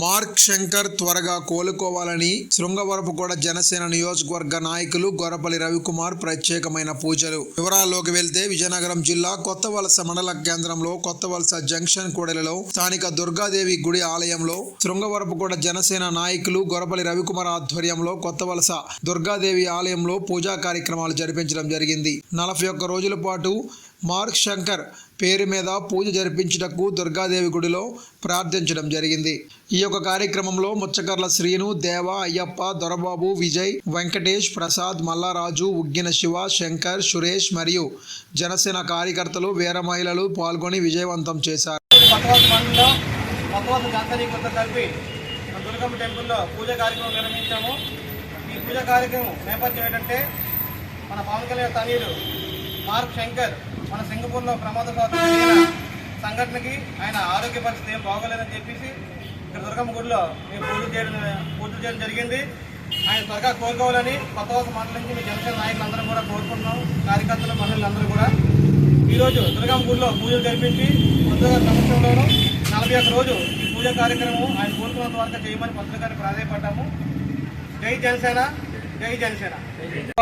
Mark Shankar త్వరగా కోలుకోవాలని శృంగవరపుకోట జనసేన నియోజకవర్గ నాయకులు గొరపల్లి రవికుమార్ ప్రత్యేకమైన పూజలు. వివరాల్లోకి వెళ్తే విజయనగరం జిల్లా కొత్త వలస మండల కేంద్రంలో కొత్త వలస జంక్షన్ కూడలిలో స్థానిక దుర్గాదేవి గుడి ఆలయంలో శృంగవరపు కూడా జనసేన నాయకులు గొరపల్లి రవికుమార్ ఆధ్వర్యంలో కొత్త వలస దుర్గాదేవి ఆలయంలో పూజా కార్యక్రమాలు జరిపించడం జరిగింది. నలభై ఒక్క రోజుల పాటు మార్క్ శంకర్ పేరు మీద పూజ జరిపించుటకు దుర్గాదేవి గుడిలో ప్రార్థించడం జరిగింది. ఈ యొక్క కార్యక్రమంలో ముచ్చకర్ల శ్రీను దేవ అయ్యప్ప దొరబాబు విజయ్ వెంకటేష్ ప్రసాద్ మల్లారాజు ఉగ్గిన శివ శంకర్ సురేష్ మరియు జనసేన కార్యకర్తలు వీర మహిళలు పాల్గొని విజయవంతం చేశారు. మన దుర్గమ్మ టెంపుల్లో పూజ కార్యక్రమం నిర్వహించాము. ఈ పూజ కార్యక్రమం నేపథ్యం ఏంటంటే మన పవన్ కళ్యాణ్ తనీరు మార్క్ శంకర్ మన సింగపూర్లో ప్రమాదశాతం జరిగిన సంఘటనకి ఆయన ఆరోగ్య పరిస్థితి ఏం బాగోలేదని చెప్పేసి ఇక్కడ దుర్గమ్మ గుడిలో మేము పూజ చేయడం పూజ చేయడం జరిగింది. ఆయన త్వరగా కోరుకోవాలని కొత్తవాస మండలం నుంచి మీ జనసేన నాయకులందరూ కూడా కోరుకుంటున్నాం. కార్యకర్తలు మహిళలందరూ కూడా. ఈరోజు దుర్గమ్మ గుడిలో పూజలు జరిపించి ముందుగా సంవత్సరంలోనూ నలభై ఒక్క రోజు ఈ పూజ కార్యక్రమం ఆయన కోరుకున్నంత వరకు చేయమని పత్రికాన్ని ప్రాధాయపడ్డాము. జై జనసేన జై జనసేన.